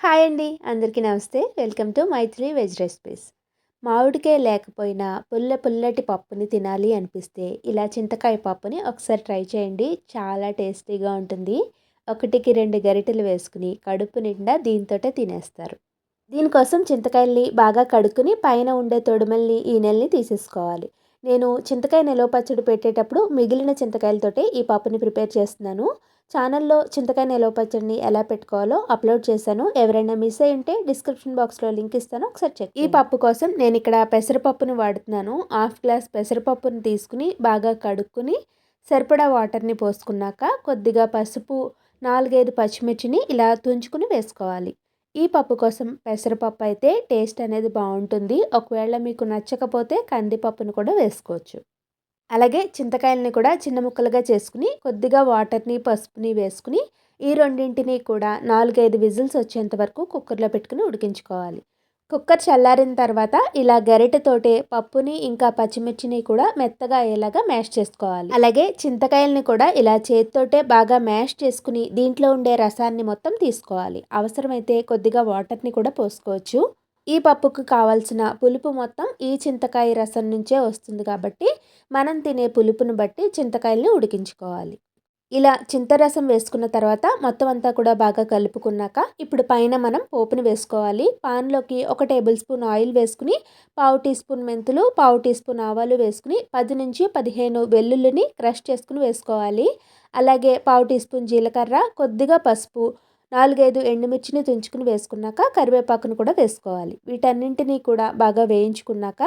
Hi అండి. అందరికీ నమస్తే. Welcome to Maitri veg recipes. మామిడికాయ లేకపోయినా పుల్ల పుల్లటి పప్పుని తినాలి అనిపిస్తే ఇలా చింతకాయ పప్పుని ఒకసారి ట్రై చేయండి. చాలా టేస్టీగా ఉంటుంది. ఒకటికి రెండు గరిటెలు వేసుకుని కడుపు నిండా దీంతోటే తినేస్తారు. దీనికోసం చింతకాయల్ని బాగా కడుక్కుని పైన ఉండే తొడుమల్ని ఈ నెలని తీసేసుకోవాలి. నేను చింతకాయ నిలవ పచ్చడి పెట్టేటప్పుడు మిగిలిన చింతకాయలతోటే ఈ పప్పుని ప్రిపేర్ చేస్తున్నాను. ఛానల్లో చింతకాయ నిలవ పచ్చడిని ఎలా పెట్టుకోవాలో అప్లోడ్ చేశాను. ఎవరైనా మిస్ అయి ఉంటే డిస్క్రిప్షన్ బాక్స్లో లింక్ ఇస్తాను. ఒకసారి చెక్ ఈ పప్పు కోసం నేను ఇక్కడ పెసరపప్పుని వాడుతున్నాను. హాఫ్ గ్లాస్ పెసరపప్పుని తీసుకుని బాగా కడుక్కుని సరిపడా వాటర్ని పోసుకున్నాక కొద్దిగా పసుపు నాలుగైదు పచ్చిమిర్చిని ఇలా తుంచుకుని వేసుకోవాలి. ఈ పప్పు కోసం పెసరపప్పు అయితే టేస్ట్ అనేది బాగుంటుంది. ఒకవేళ మీకు నచ్చకపోతే కందిపప్పును కూడా వేసుకోవచ్చు. అలాగే చింతకాయలని కూడా చిన్న ముక్కలుగా చేసుకుని కొద్దిగా వాటర్ని పసుపుని వేసుకుని ఈ రెండింటిని కూడా నాలుగైదు విజిల్స్ వచ్చేంత వరకు కుక్కర్లో పెట్టుకుని ఉడికించుకోవాలి. కుక్కర్ చల్లారిన తర్వాత ఇలా గరిటెతోటే పప్పుని ఇంకా పచ్చిమిర్చిని కూడా మెత్తగా అయ్యేలాగా మ్యాష్ చేసుకోవాలి. అలాగే చింతకాయల్ని కూడా ఇలా చేతితోటే బాగా మ్యాష్ చేసుకుని దీంట్లో ఉండే రసాన్ని మొత్తం తీసుకోవాలి. అవసరమైతే కొద్దిగా వాటర్ని కూడా పోసుకోవచ్చు. ఈ పప్పుకు కావాల్సిన పులుపు మొత్తం ఈ చింతకాయ రసం నుంచే వస్తుంది కాబట్టి మనం తినే పులుపును బట్టి చింతకాయల్ని ఉడికించుకోవాలి. ఇలా చింతరసం వేసుకున్న తర్వాత మొత్తం అంతా కూడా బాగా కలుపుకున్నాక ఇప్పుడు పైన మనం పోపుని వేసుకోవాలి. పాన్లోకి ఒక టేబుల్ స్పూన్ ఆయిల్ వేసుకుని పావు టీ స్పూన్ మెంతులు పావు టీ స్పూన్ ఆవాలు వేసుకుని పది నుంచి పదిహేను వెల్లుల్లిని క్రష్ చేసుకుని వేసుకోవాలి. అలాగే పావు టీ స్పూన్ జీలకర్ర కొద్దిగా పసుపు నాలుగైదు ఎండుమిర్చిని తుంచుకుని వేసుకున్నాక కరివేపాకును కూడా వేసుకోవాలి. వీటన్నింటినీ కూడా బాగా వేయించుకున్నాక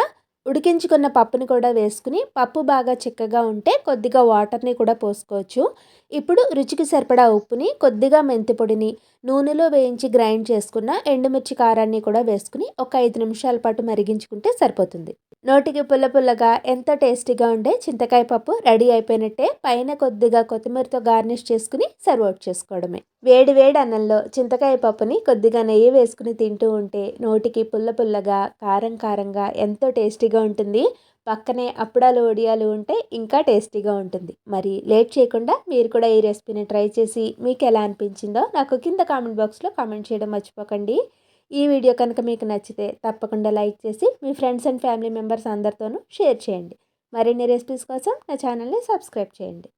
ఉడికించుకున్న పప్పుని కూడా వేసుకుని పప్పు బాగా చిక్కగా ఉంటే కొద్దిగా వాటర్ని కూడా పోసుకోవచ్చు. ఇప్పుడు రుచికి సరిపడా ఉప్పుని కొద్దిగా మెంతి పొడిని నూనెలో వేయించి గ్రైండ్ చేసుకున్న ఎండుమిర్చి కారాన్ని కూడా వేసుకుని ఒక ఐదు నిమిషాల పాటు మరిగించుకుంటే సరిపోతుంది. నోటికి పుల్ల పుల్లగా ఎంతో టేస్టీగా ఉండే చింతకాయ పప్పు రెడీ అయిపోయినట్టే పైన కొద్దిగా కొత్తిమీరతో గార్నిష్ చేసుకుని సర్వ్ అవుట్ చేసుకోవడమే. వేడి వేడి అన్నంలో చింతకాయ పప్పుని కొద్దిగా నెయ్యి వేసుకుని తింటూ ఉంటే నోటికి పుల్ల పుల్లగా కారం కారంగా ఎంతో టేస్టీగా ఉంటుంది. పక్కనే అప్పడాలు వడియాలు ఉంటే ఇంకా టేస్టీగా ఉంటుంది. మరి లేట్ చేయకుండా మీరు కూడా ఈ రెసిపీని ట్రై చేసి మీకు ఎలా అనిపించిందో నాకు కింద కామెంట్ బాక్స్లో కామెంట్ చేయడం మర్చిపోకండి. ఈ వీడియో కనుక మీకు నచ్చితే తప్పకుండా లైక్ చేసి మీ ఫ్రెండ్స్ అండ్ ఫ్యామిలీ మెంబర్స్ అందరితోనూ షేర్ చేయండి. మరిన్ని రెసిపీస్ కోసం నా ఛానల్ని సబ్స్క్రైబ్ చేయండి.